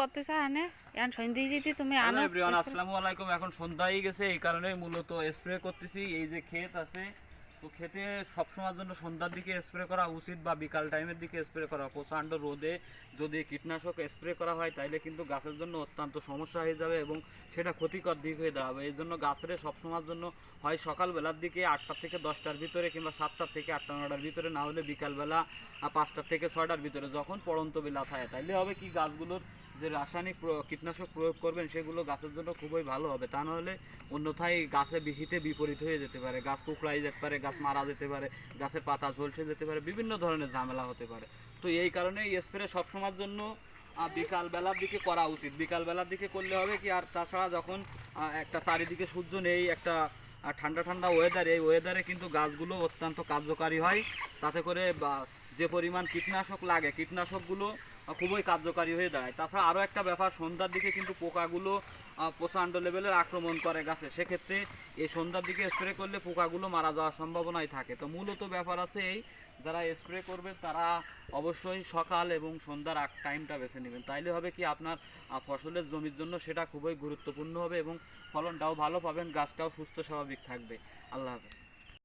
করতেছ আনে। এখন সন্ধ্যে যেতে তুমি আনো। এভরিওয়ান আসসালামু আলাইকুম। এখন সন্ধ্যা হয়ে গেছে এই কারণে মূলত স্প্রে করতেছি। এই যে ক্ষেত আছে তো ক্ষেতে সবসময়ের জন্য সন্ধ্যার দিকে স্প্রে করা উচিত বা বিকাল টাইমের দিকে স্প্রে করা। প্রচণ্ড রোদে যদি কীটনাশক স্প্রে করা হয় তাহলে কিন্তু গাছের জন্য অত্যন্ত সমস্যা হয়ে যাবে এবং সেটা ক্ষতিকর দিক হয়ে দাঁড়াবে। এই জন্য গাছের সবসময়ের জন্য হয় সকালবেলার দিকে আটটা থেকে দশটার ভিতরে কিংবা সাতটা থেকে আটটা নটার ভিতরে না হলে বিকালবেলা পাঁচটা থেকে ছয়টার ভিতরে যখন পড়ন্ত বেলা থাকে। তাইলে হবে কি গাছগুলোর যে রাসায়নিক কীটনাশক প্রয়োগ করবেন, সেগুলো গাছের জন্য খুবই ভালো হবে। তা নাহলে অন্যথায় গাছে বিহিতে বিপরীত হয়ে যেতে পারে। গাছ কুকড়াই যেতে পারে, গাছ মারা যেতে পারে গাছের পাতা ঝলসে যেতে পারে, বিভিন্ন ধরনের ঝামেলা হতে পারে। তো এই কারণে স্প্রে সবসময়ের জন্য বিকাল বেলার দিকে করা উচিত। বিকাল বেলার দিকে করলে হবে কি, আর তাছাড়া যখন একটা চারিদিকে সূর্য নেই, একটা ঠান্ডা ঠান্ডা ওয়েদার এই ওয়েদারে কিন্তু গাছগুলো অত্যন্ত কার্যকারী হয়। তাতে করে যে পরিমাণ কীটনাশক লাগে, কীটনাশকগুলো খুবই কার্যকারী হয়ে দাঁড়ায়। তাছাড়া আরও একটা ব্যাপার, সন্ধ্যার দিকে কিন্তু পোকাগুলো প্রচণ্ড লেভেলের আক্রমণ করে গাছে। সেক্ষেত্রে এই সন্ধ্যার দিকে স্প্রে করলে পোকাগুলো মারা যাওয়ার সম্ভাবনাই থাকে। তো মূলত ব্যাপার আছে এই, যারা স্প্রে করবে তারা অবশ্যই সকাল এবং সন্ধ্যার আগ টাইমটা বেছে নেবেন। তাইলে হবে কি আপনার ফসলের জমির জন্য সেটা খুবই গুরুত্বপূর্ণ হবে এবং ফলনটাও ভালো পাবেন, গাছটাও সুস্থ স্বাভাবিক থাকবে। আল্লাহ হাফেজ।